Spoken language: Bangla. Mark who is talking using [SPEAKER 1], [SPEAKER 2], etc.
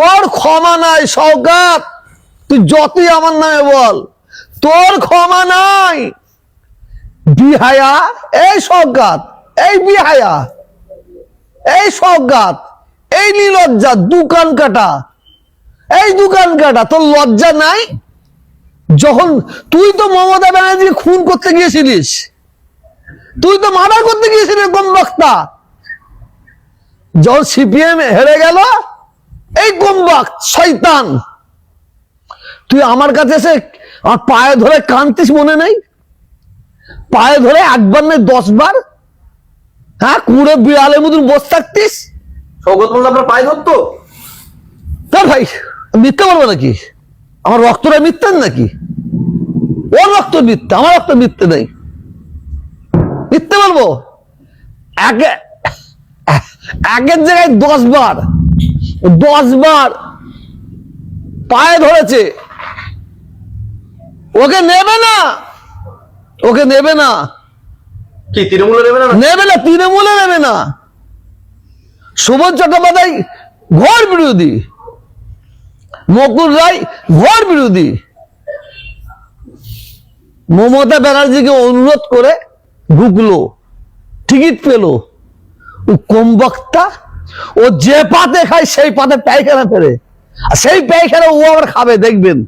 [SPEAKER 1] তোর ক্ষমা নাই সৌগাত তুই যতই আমার নামে বল, তোর ক্ষমা নাই। বিহায়া, এই সৌগাত এই বিহায়া, এই সৌগাত এই নিলজ্জা দোকান কাটা, এই দোকান কাটা, তোর লজ্জা নাই? যখন তুই তো মমতা ব্যানার্জি খুন করতে গিয়েছিলিস, তুই তো মার্ডার করতে গিয়েছিলি কম বক্তা যখন সিপিএম হেরে গেল এই কমবাক শয়তান। তুই আমার কাছে এসে আমার পায়ে ধরে কানতিস মনে নেই? পায়ে ধরে একবার নয় দশ বার হ্যাঁ কুড়ে বিড়ালের মতন বসে থাকতিস?
[SPEAKER 2] সৌগত মোল্লা আপনার পায়ে ধরতো?
[SPEAKER 1] তোর ভাই মিথ্যা বলব নাকি? আমার রক্তটা মিথ্যা নাকি? ওর রক্ত মিথ্যা আমার রক্ত মিথ্যে নেই। মিথ্যে বলব? একে একের জায়গায় দশ বার দশ বার পায়ে ধরেছে। ওকে নেবে না। ওকে নেবে না।
[SPEAKER 2] কি তৃণমূলে নেবে না?
[SPEAKER 1] নেবে না তৃণমূলে নেবে না। সুবোধ চট্টোপাধ্যায় ঘর বিরোধী। মকুল রায় ঘর বিরোধী। মমতা ব্যানার্জিকে অনুরোধ করে ঢুকলো টিকিট পেল। ও কম বক্তা ও যে পাতে খায় সেই পাতে পায়খানা ফেরে আর সেই পায়খানা ও আবার খাবে, দেখবেন।